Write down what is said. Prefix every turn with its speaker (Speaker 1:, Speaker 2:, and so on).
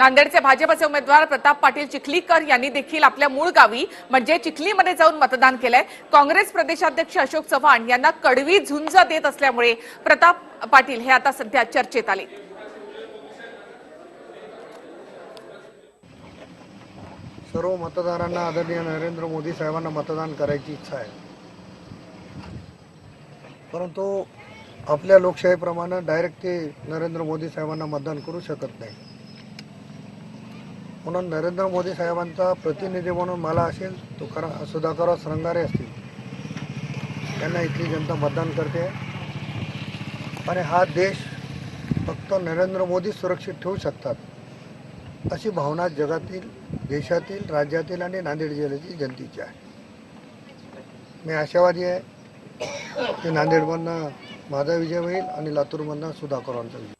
Speaker 1: नांदेडचे भाजपचे उमेदवार प्रताप पाटील चिखलीकर यांनी देखील आपल्या मूळ गावी म्हणजे चिखलीमध्ये जाऊन मतदान केलंय. काँग्रेस प्रदेशाध्यक्ष अशोक चव्हाण यांना कडवी झुंज देत असल्यामुळे प्रताप पाटील हे आता सध्या चर्चेत आले.
Speaker 2: सर्व मतदारांना आदरणीय नरेंद्र मोदी साहेबांना मतदान करायची इच्छा आहे. परंतु आपल्या लोकशाहीप्रमाणे डायरेक्ट ते नरेंद्र मोदी साहेबांना मतदान करू शकत नाही. म्हणून नरेंद्र मोदी साहेबांचा प्रतिनिधी म्हणून मला असेल तो खरा सुधाकरराव श्रंगारे असतील. त्यांना इथली जनता मतदान करते. आणि हा देश फक्त नरेंद्र मोदी सुरक्षित ठेवू शकतात अशी भावना जगातील देशातील राज्यातील आणि नांदेड जिल्ह्यातील जनतेची आहे. मी आशावादी आहे की नांदेडमधनं माझा विजय होईल आणि लातूरमधनं सुधाकरांचा विजय